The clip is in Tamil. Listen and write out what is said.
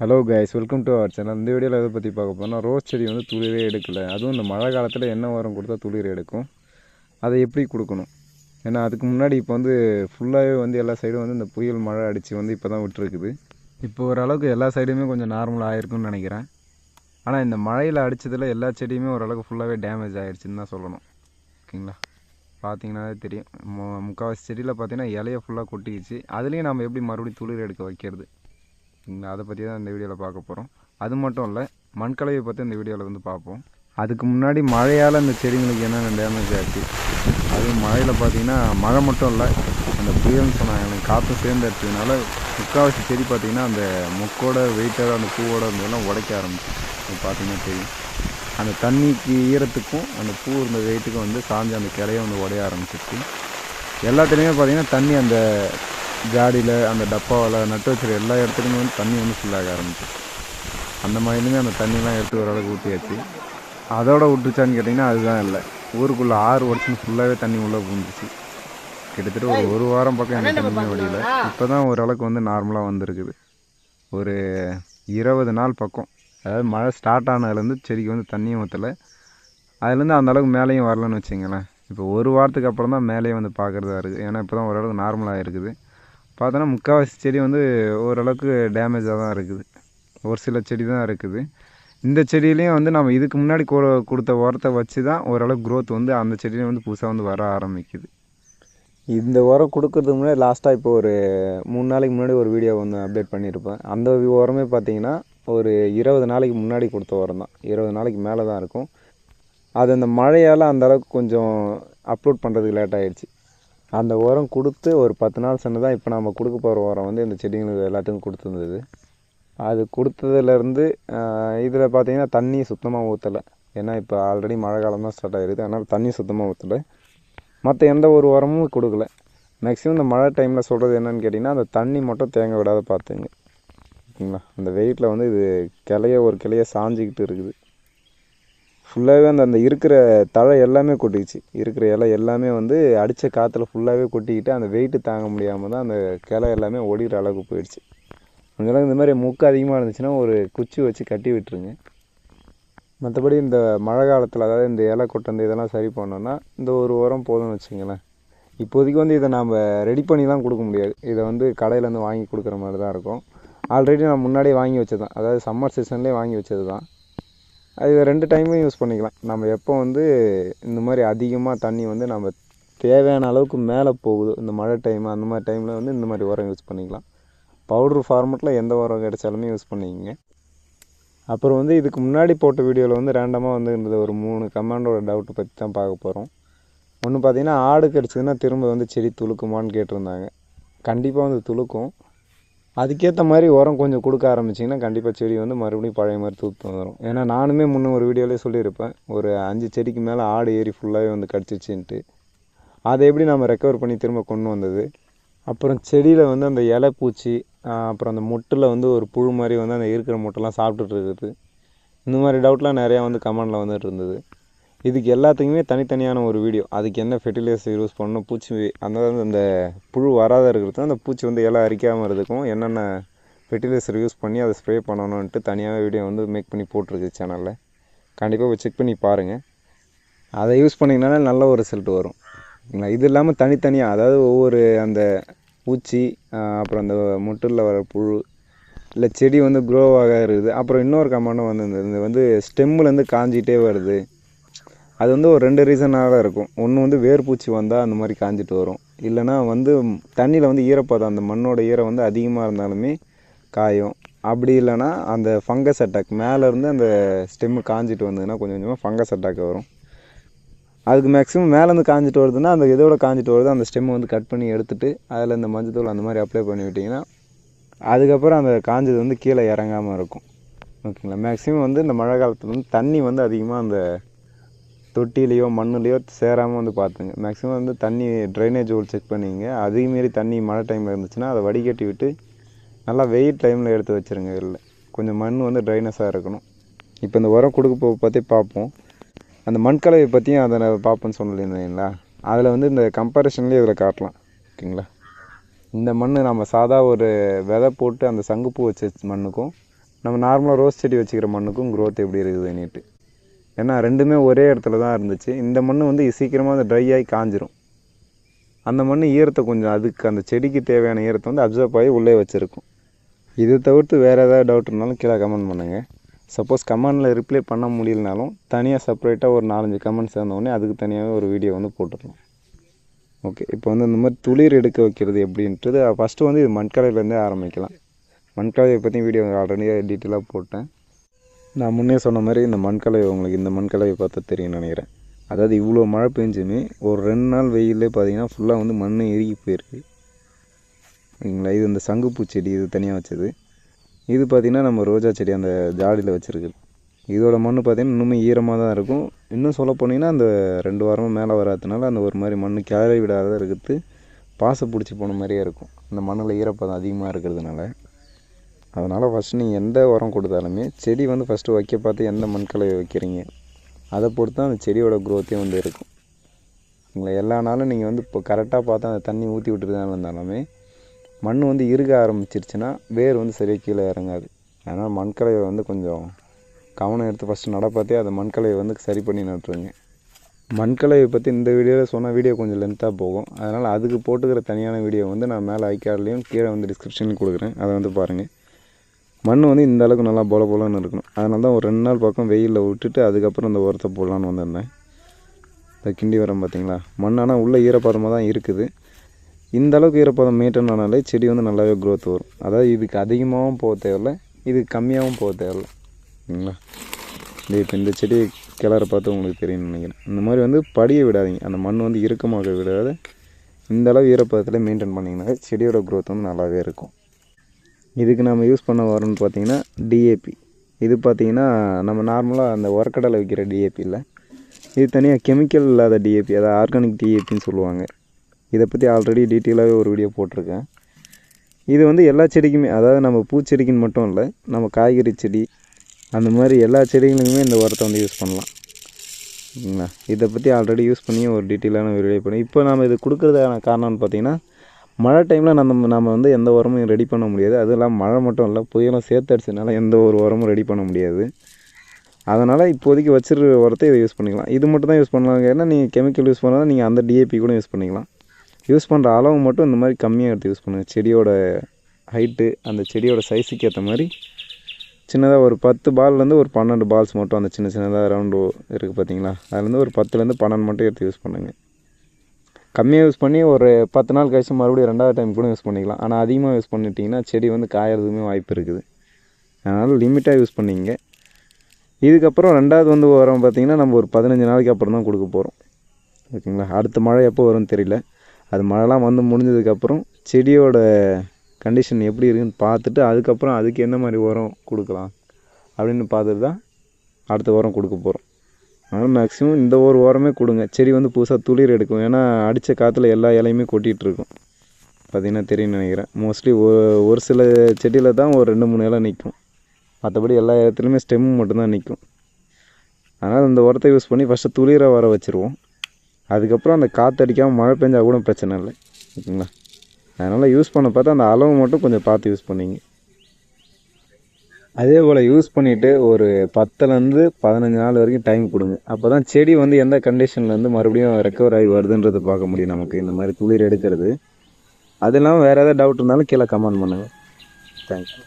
Hello guys welcome to our channel இந்த வீடியோவில் எதை பற்றி பார்க்க போனால் ரோஸ் செடி வந்து துளிரே எடுக்கலை. அதுவும் இந்த மழை காலத்தில் என்ன உரம் கொடுத்தா துளிர் எடுக்கும்? அதை எப்படி கொடுக்கணும்? ஏன்னா அதுக்கு முன்னாடி இப்போ வந்து ஃபுல்லாகவே வந்து எல்லா சைடும் வந்து இந்த புயல் மழை அடித்து வந்து இப்போ தான் விட்டுருக்குது. இப்போ ஓரளவுக்கு எல்லா சைடுமே கொஞ்சம் நார்மலாக ஆயிருக்குன்னு நினைக்கிறேன். ஆனால் இந்த மழையில் அடித்ததில் எல்லா செடியுமே ஓரளவுக்கு ஃபுல்லாகவே டேமேஜ் ஆகிடுச்சின்னு தான் சொல்லணும். ஓகேங்களா? பார்த்தீங்கன்னாவே தெரியும். மு முக்கால்வாசி செடியில் பார்த்தீங்கன்னா இலையை ஃபுல்லாக கொட்டிக்கிச்சு. அதுலேயும் நம்ம எப்படி மறுபடியும் துளிர் எடுக்க வைக்கிறது? அதை பற்றி தான் இந்த வீடியோவில் பார்க்க போகிறோம் அது மட்டும் இல்லை மண்கலவையை பற்றி இந்த வீடியோவில் வந்து பார்ப்போம். அதுக்கு முன்னாடி மழையால் அந்த செடிங்களுக்கு என்னென்ன டேமேஜ் ஆச்சு? அதுவும் மழையில் பார்த்தீங்கன்னா மழை மட்டும் இல்லை அந்த புயல்னு சொன்னாங்க எனக்கு சேர்ந்து அடிச்சதுனால முக்கால்வாசி செடி பார்த்திங்கன்னா அந்த மொக்கோட வெயிட்டோட அந்த பூவோட இருந்ததெல்லாம் உடைக்க ஆரம்பிச்சு. பார்த்திங்கன்னா தெரியும். அந்த தண்ணிக்கு ஈரத்துக்கும் அந்த பூ இருந்த வெயிட்டுக்கும் வந்து சாஞ்சு அந்த கிளைய வந்து உடைய ஆரம்பிச்சிருச்சு. எல்லாத்துலேயுமே பார்த்தீங்கன்னா தண்ணி அந்த ஜாடியில் அந்த டப்பாவில் நட்டு வச்சுருக்க எல்லா இடத்துலையுமே வந்து தண்ணி வந்து ஃபுல்லாக ஆரம்பிச்சிச்சு அந்த மாதிரிலுமே அந்த தண்ணிலாம் எடுத்து ஓரளவுக்கு ஊற்றியாச்சு அதோட விட்டுச்சான்னு கேட்டிங்கன்னா அதுதான் இல்லை. ஊருக்குள்ளே ஆறு வருஷம் ஃபுல்லாகவே தண்ணி உள்ளே பூந்துச்சு கிட்டத்தட்ட ஒரு ஒரு வாரம் பக்கம் எந்த தண்ணியுமே வழியில். இப்போ தான் ஓரளவுக்கு வந்து நார்மலாக வந்திருக்குது. ஒரு இருபது நாள் பக்கம். அதாவது மழை ஸ்டார்ட் ஆனதுலேருந்து செடிக்கு வந்து தண்ணியும் ஊற்றலை அதுலேருந்து அந்த அளவுக்கு மேலேயும் வரலன்னு வச்சிங்களேன் இப்போ ஒரு வாரத்துக்கு அப்புறம் தான் மேலேயே வந்து பார்க்குறதா இருக்குது ஏன்னா இப்போ தான் ஓரளவுக்கு நார்மலாக இருக்குது. பார்த்தோன்னா முக்கால்வாசி செடி வந்து ஓரளவுக்கு டேமேஜாக தான் இருக்குது. ஒரு சில செடி தான் இருக்குது. இந்த செடியிலையும் வந்து நம்ம இதுக்கு முன்னாடி கொ- கொடுத்த உரத்தை வச்சு தான் ஓரளவுக்கு க்ரோத் வந்து அந்த செடியிலையும் வந்து புதுசாக வந்து வர ஆரம்பிக்குது. இந்த உரம் கொடுக்கறதுக்கு முன்னாடி லாஸ்ட்டாக இப்போ ஒரு மூணு நாளைக்கு முன்னாடி ஒரு வீடியோ வந்து அப்டேட் பண்ணியிருப்பேன். அந்த உரமே பார்த்தீங்கன்னா ஒரு இருபது நாளைக்கு முன்னாடி கொடுத்த உரம் தான். இருபது நாளைக்கு மேலே தான் இருக்கும். அது அந்த மழையால் அந்த அளவுக்கு கொஞ்சம் அப்லோட் பண்ணுறதுக்கு லேட் ஆகிடுச்சு அந்த உரம் கொடுத்து ஒரு பத்து நாள் சென்று தான் இப்போ நம்ம கொடுக்க போகிற உரம் வந்து இந்த செடிங்களுக்கு எல்லாத்துக்கும் கொடுத்துருந்தது. அது கொடுத்ததுலேருந்து இதில் பார்த்திங்கன்னா தண்ணி சுத்தமாக ஊற்றலை. ஏன்னா இப்போ ஆல்ரெடி மழை காலம் தான் ஸ்டார்ட் ஆகிருது அதனால் தண்ணி சுத்தமாக ஊற்றலை. மற்ற எந்த ஒரு உரமும் கொடுக்கல. மேக்ஸிமம் இந்த மழை டைமில் சொல்கிறது என்னன்னு கேட்டிங்கன்னா அந்த தண்ணி மட்டும் தேங்க விடாத பார்த்துங்க ஓகேங்களா? அந்த வெயிட்டில் வந்து இது கிளைய ஒரு கிளைய சாஞ்சிக்கிட்டு இருக்குது. ஃபுல்லாகவே அந்த அந்த இருக்கிற தழை எல்லாமே கொட்டிக்கிச்சு இருக்கிற இலை எல்லாமே வந்து அடித்த காற்றுல ஃபுல்லாகவே கொட்டிக்கிட்டு அந்த வெயிட்டு தாங்க முடியாமல் தான் அந்த கிளை எல்லாமே ஒடிகிற அளவுக்கு போயிடுச்சு. அதனால இந்த மாதிரி முக்கு அதிகமாக இருந்துச்சுன்னா ஒரு குச்சி வச்சு கட்டி விட்டுருங்க. மற்றபடி இந்த மழை காலத்தில் அதாவது இந்த இலை கொட்டந்து இதெல்லாம் சரி பண்ணோன்னா இந்த ஒரு உரம் போதும்னு வச்சுங்களேன் இப்போதைக்கு வந்து இதை நாம் ரெடி பண்ணிலாம் கொடுக்க முடியாது. இதை வந்து கடையிலேருந்து வாங்கி கொடுக்குற மாதிரி தான் இருக்கும். ஆல்ரெடி நான் முன்னாடியே வாங்கி வச்சது தான் அதாவது சம்மர் சீசன்லேயே வாங்கி வச்சது தான் அது ரெண்டு டைமும் யூஸ் பண்ணிக்கலாம். நம்ம எப்போ வந்து இந்த மாதிரி அதிகமாக தண்ணி வந்து நம்ம தேவையான அளவுக்கு மேலே போகுது இந்த மழை டைம் அந்த மாதிரி டைமில் வந்து இந்த மாதிரி உரம் யூஸ் பண்ணிக்கலாம். பவுட்ரு ஃபார்மெட்டில் எந்த உரம் கிடைச்சாலுமே யூஸ் பண்ணிக்கங்க. அப்புறம் வந்து இதுக்கு முன்னாடி போட்ட வீடியோவில் வந்து ரேண்டமாக வந்து இருந்தது ஒரு மூணு கமாண்டோட டவுட்டை பற்றி தான் பார்க்க போகிறோம் ஒன்று பார்த்தீங்கன்னா ஆடு கிடச்சிதுன்னா திரும்ப வந்து செடி துளுக்குமான்னு கேட்டிருந்தாங்க. கண்டிப்பாக வந்து துளுக்கும். அதுக்கேற்ற மாதிரி உரம் கொஞ்சம் கொடுக்க ஆரம்பிச்சிங்கன்னா கண்டிப்பாக செடி வந்து மறுபடியும் பழைய மாதிரி தூத்து வந்துடும் ஏன்னா நானுமே முன்ன ஒரு வீடியோலேயே சொல்லியிருப்பேன். ஒரு அஞ்சு செடிக்கு மேலே ஆடு ஏறி ஃபுல்லாகவே வந்து கடிச்சிச்சின்ட்டு அதை எப்படி நம்ம ரெக்கவர் பண்ணி திரும்ப கொண்டு வந்தது? அப்புறம் செடியில் வந்து அந்த இலை பூச்சி அப்புறம் அந்த முட்டில் வந்து ஒரு புழு மாதிரி வந்து அந்த இருக்கிற முட்டைலாம் சாப்பிட்டுட்டு இருக்குது. இந்த மாதிரி டவுட்லாம் நிறையா வந்து கமெண்டில் வந்துட்டு இருந்தது. இதுக்கு எல்லாத்துக்குமே தனித்தனியான ஒரு வீடியோ. அதுக்கு என்ன ஃபெர்டிலைசர் யூஸ் பண்ணணும் பூச்சி அந்த அந்த புழு வராத இருக்கிறதுக்கும் அந்த பூச்சி வந்து இலை அரிக்காமல் இருக்கிறதுக்கும் என்னென்ன ஃபெர்டிலைசர் யூஸ் பண்ணி அதை ஸ்ப்ரே பண்ணணுன்ட்டு தனியாக வீடியோ வந்து மேக் பண்ணி போட்டிருக்கு சேனலில் கண்டிப்பாக செக் பண்ணி பாருங்கள் அதை யூஸ் பண்ணிங்கனால நல்ல ஒரு ரிசல்ட் வரும். இது இல்லாமல் தனித்தனியாக அதாவது ஒவ்வொரு அந்த பூச்சி அப்புறம் அந்த முட்டில் வர புழு இல்லை செடி வந்து க்ரோவாக இருக்குது. அப்புறம் இன்னொரு கமெண்டும் வந்து இந்த- வந்து வந்து ஸ்டெம்முலேருந்து காஞ்சிகிட்டே வருது. அது வந்து ஒரு ரெண்டு ரீசனாக இருக்கும். ஒன்று வந்து வேர்பூச்சி வந்தால் அந்த மாதிரி காஞ்சிட்டு வரும். இல்லைன்னா வந்து தண்ணியில் வந்து ஈரப்பதம் அந்த மண்ணோட ஈரம் வந்து அதிகமாக இருந்தாலுமே காயும். அப்படி இல்லைன்னா அந்த ஃபங்கஸ் அட்டாக் மேலேருந்து அந்த ஸ்டெம்மு காஞ்சிட்டு வந்ததுன்னா கொஞ்சம் கொஞ்சமாக ஃபங்கஸ் அட்டாக் வரும். அதுக்கு மேக்ஸிமம் மேலேருந்து காஞ்சிட்டு வருதுன்னா அந்த இதோட காஞ்சிட்டு வருது அந்த ஸ்டெம்மை வந்து கட் பண்ணி எடுத்துட்டு அதில் இந்த மஞ்சத்தூள் அந்த மாதிரி அப்ளை பண்ணி விட்டிங்கன்னா அதுக்கப்புறம் அந்த காஞ்சது வந்து கீழே இறங்காமல் இருக்கும். ஓகேங்களா? மேக்ஸிமம் வந்து இந்த மழை காலத்தில் வந்து தண்ணி வந்து அதிகமாக அந்த தொட்டிலையோ மண்ணுலையோ சேராமல் வந்து பார்த்துங்க. மேக்ஸிமம் வந்து தண்ணி ட்ரைனேஜ் ஹோல் செக் பண்ணிங்க. அதே மாரி தண்ணி மழை டைமில் இருந்துச்சுன்னா அதை வடிகட்டி விட்டு நல்லா வெயில் டைமில் எடுத்து வச்சுருங்க வெளில. கொஞ்சம் மண் வந்து ட்ரைனஸாக இருக்கணும். இப்போ இந்த உரம் கொடுக்க போக பற்றி பார்ப்போம். அந்த மண் கலவை பற்றியும் அதை நான் பார்ப்பேன்னு சொல்லியிருந்தீங்களா அதில் வந்து இந்த கம்பேரிஷன்லேயே இதில் காட்டலாம். ஓகேங்களா? இந்த மண் நம்ம சாதா ஒரு விதை போட்டு அந்த சங்குப்பூ வச்ச மண்ணுக்கும் நம்ம நார்மலாக ரோஸ் செடி வச்சுக்கிற மண்ணுக்கும் க்ரோத் எப்படி இருக்குதுன்னுட்டு ஏன்னா ரெண்டுமே ஒரே இடத்துல தான் இருந்துச்சு. இந்த மண் வந்து சீக்கிரமாக அந்த ட்ரை ஆகி காஞ்சிரும். அந்த மண் ஈரத்தை கொஞ்சம் அதுக்கு அந்த செடிக்கு தேவையான ஈரத்தை வந்து அப்சர்வ் ஆகி உள்ளே வச்சுருக்கும். இது தவிர்த்து வேறு ஏதாவது டவுட் இருந்தாலும் கீழே கமெண்ட் பண்ணுங்கள் சப்போஸ் கமெண்டில் ரிப்ளை பண்ண முடியலனாலும் தனியாக செப்பரேட்டாக ஒரு நாலஞ்சு கமெண்ட் சேர்ந்தோடனே அதுக்கு தனியாகவே ஒரு வீடியோ வந்து போட்டுடலாம். ஓகே இப்போ வந்து இந்த மாதிரி துளிர் எடுக்க வைக்கிறது எப்படின்றது ஃபஸ்ட்டு வந்து இது மண்கலையிலேருந்தே ஆரம்பிக்கலாம். மண்கலையை பற்றி வீடியோ ஆல்ரெடி டீட்டெயிலாக போட்டேன். நான் முன்னே சொன்ன மாதிரி இந்த மண்கலை உங்களுக்கு இந்த மண்கலையை பார்த்தா தெரியும்னு நினைக்கிறேன். அதாவது இவ்வளோ மழை பெஞ்சுமே ஒரு ரெண்டு நாள் வெயிலே பார்த்தீங்கன்னா ஃபுல்லாக வந்து மண் இறுகி போயிருக்கு. ஓகேங்களா இது இந்த சங்குப்பூ செடி இது தனியாக வச்சது. இது பார்த்திங்கன்னா நம்ம ரோஜா செடி அந்த ஜாடியில் வச்சுருக்கு. இதோட மண் பார்த்திங்கன்னா இன்னுமே ஈரமாக தான் இருக்கும். இன்னும் சொல்ல போனீங்கன்னா அந்த ரெண்டு வாரமும் மேலே வராததுனால அந்த ஒரு மாதிரி மண் கிளறி விடாத இருக்கிறது பாசை பிடிச்சி போன மாதிரியே இருக்கும். இந்த மண்ணில் ஈரப்பதம் அதிகமாக இருக்கிறதுனால. அதனால் ஃபஸ்ட்டு நீங்கள் எந்த உரம் கொடுத்தாலுமே செடி வந்து ஃபஸ்ட்டு வைக்க பார்த்து எந்த மண்கலையை வைக்கிறீங்க அதை பொறுத்து தான் அந்த செடியோட க்ரோத்தே வந்து இருக்கும். உங்களை எல்லா நாளும் நீங்கள் வந்து இப்போ கரெக்டாக பார்த்து அந்த தண்ணி ஊற்றி விட்டுருந்தாலும் இருந்தாலுமே மண் வந்து இறுக ஆரம்பிச்சிருச்சுன்னா வேர் வந்து சரியாக கீழே இறங்காது. அதனால் மண்கலவை வந்து கொஞ்சம் கவனம் எடுத்து ஃபஸ்ட்டு நடப்பாத்தே பார்த்தே மண்கலையை வந்து சரி பண்ணி நட்டுருங்க. மண்கலையை பற்றி இந்த வீடியோவில் சொன்ன வீடியோ கொஞ்சம் லென்த்தாக போகும். அதனால் அதுக்கு போட்டுக்கிற தனியான வீடியோ வந்து நான் மேலே ஐக்கார்ட்லேயும் கீழே வந்து டிஸ்கிரிப்ஷன் கொடுக்குறேன். அதை வந்து பாருங்கள் மண் வந்து இந்த அளவுக்கு நல்லா போல போலன்னு இருக்கணும். அதனால தான் ஒரு ரெண்டு நாள் பக்கம் வெயிலில் விட்டுட்டு அதுக்கப்புறம் இந்த உரத்தை போடலான்னு வந்திருந்தேன். இந்த கிண்டி வரம் பார்த்தீங்களா? மண் ஆனால் உள்ளே ஈரப்பதமாக தான் இருக்குது. இந்த அளவுக்கு ஈரப்பதம் மெயின்டைன் ஆனாலே செடி வந்து நல்லாவே க்ரோத் வரும். அதாவது இதுக்கு அதிகமாகவும் போக தேவையில்ல இது கம்மியாகவும் போக தேவையில்ல. சரிங்களா? இப்போ இந்த செடி கிளற பார்த்து உங்களுக்கு தெரியும்னு நினைக்கிறேன். இந்த மாதிரி வந்து படிய விடாதீங்க. அந்த மண் வந்து இறுக்கமாக விடாத. இந்த அளவு ஈரப்பதத்தில் மெயின்டைன் பண்ணிங்கன்னா செடியோட க்ரோத் வந்து நல்லாவே இருக்கும். இதுக்கு நம்ம யூஸ் பண்ண வரோம்னு பார்த்தீங்கன்னா டிஏபி இது பார்த்தீங்கன்னா நம்ம நார்மலாக அந்த உரக்கடலை வைக்கிற டிஏபி இல்லை. இது தனியாக கெமிக்கல் இல்லாத டிஏபி அதாவது ஆர்கானிக் டிஏபின்னு சொல்லுவாங்க. இதை பற்றி ஆல்ரெடி டீட்டெயிலாகவே ஒரு வீடியோ போட்டிருக்கேன். இது வந்து எல்லா செடிக்குமே அதாவது நம்ம பூச்செடிக்குன்னு மட்டும் இல்லை நம்ம காய்கறி செடி அந்த மாதிரி எல்லா செடிகளுக்குமே இந்த உரத்தை வந்து யூஸ் பண்ணலாம். சரிங்களா? இதை பற்றி ஆல்ரெடி யூஸ் பண்ணி ஒரு டீட்டெயிலான வீடியோ பண்ணி இப்போ நம்ம இது கொடுக்குறதுக்கான காரணம்னு பார்த்தீங்கன்னா மழை டைமில் நம்ம நம்ம வந்து எந்த உரமும் ரெடி பண்ண முடியாது. அதுவும் இல்லாமல் மழை மட்டும் இல்லை புயலும் சேர்த்து அடிச்சதுனால எந்த ஒரு உரமும் ரெடி பண்ண முடியாது. அதனால் இப்போதைக்கு வச்சிருக்கிற உரத்தை இதை யூஸ் பண்ணிக்கலாம். இது மட்டும் தான் யூஸ் பண்ணலாம். ஏன்னா நீங்கள் கெமிக்கல் யூஸ் பண்ணால் நீங்கள் அந்த டிஏபி கூட யூஸ் பண்ணிக்கலாம். யூஸ் பண்ணுற அளவு மட்டும் இந்த மாதிரி கம்மியாக எடுத்து யூஸ் பண்ணுங்கள் செடியோட ஹைட்டு அந்த செடியோட சைஸுக்கு ஏற்ற மாதிரி சின்னதாக ஒரு பத்து பால்லேருந்து ஒரு பன்னெண்டு பால்ஸ் மட்டும் அந்த சின்ன சின்னதாக ரவுண்டு இருக்குது பார்த்தீங்களா அதுலேருந்து ஒரு பத்துலேருந்து பன்னெண்டு மட்டும் எடுத்து யூஸ் பண்ணுங்கள் கம்மியாக யூஸ் பண்ணி ஒரு பத்து நாள் கழிச்சு மறுபடியும் ரெண்டாவது டைம் கூட யூஸ் பண்ணிக்கலாம். ஆனால் அதிகமாக யூஸ் பண்ணிட்டீங்கன்னா செடி வந்து காயறதுக்குமே வாய்ப்பு இருக்குது. அதனால் லிமிட்டாக யூஸ் பண்ணிங்க. இதுக்கப்புறம் ரெண்டாவது வந்து உரம் பார்த்திங்கன்னா நம்ம ஒரு பதினஞ்சு நாளைக்கு அப்புறம் தான் கொடுக்க போகிறோம் ஓகேங்களா? அடுத்த மழை எப்போ வரும்னு தெரியல. அது மழைலாம் வந்து முடிஞ்சதுக்கப்புறம் செடியோட கண்டிஷன் எப்படி இருக்குன்னு பார்த்துட்டு அதுக்கப்புறம் அதுக்கு என்ன மாதிரி உரம் கொடுக்கலாம் அப்படின்னு பார்த்துட்டு தான் அடுத்த உரம் கொடுக்க போகிறோம் அதனால் மேக்ஸிமம் இந்த ஒரு உரமே கொடுங்க. செடி வந்து புதுசாக துளிர் எடுக்கும். ஏன்னா அடித்த காற்றுல எல்லா இலையுமே கொட்டிகிட்ருக்கும் பார்த்திங்கன்னா பார்த்தீங்கன்னா தெரியும்னு நினைக்கிறேன். மோஸ்ட்லி ஒரு சில செடியில் தான் ஒரு ரெண்டு மூணு இலை நிற்கும் மற்றபடி எல்லா இடத்துலையுமே ஸ்டெம் மட்டும்தான் நிற்கும் அதனால் இந்த உரத்தை யூஸ் பண்ணி ஃபஸ்ட்டு துளிரை வர வச்சுருவோம். அதுக்கப்புறம் அந்த காற்று அடிக்காமல் மழை பெஞ்சால் கூட பிரச்சனை இல்லை. ஓகேங்களா? அதனால் யூஸ் பண்ண பார்த்தா அந்த அளவு மட்டும் கொஞ்சம் பார்த்து யூஸ் பண்ணிங்க. அதே போல் யூஸ் பண்ணிவிட்டு ஒரு பத்துலேருந்து பதினஞ்சு நாள் வரைக்கும் டைம் கொடுங்க. அப்போ தான் செடி வந்து எந்த கண்டிஷன்லேருந்து மறுபடியும் ரெக்கவர் ஆகி வருதுன்றதை பார்க்க முடியும் நமக்கு. இந்த மாதிரி துளிர் எடுக்கிறது. அது இல்லாமல் வேறு ஏதாவது டவுட் இருந்தாலும் கீழே கமெண்ட் பண்ணுங்கள் தேங்க்யூ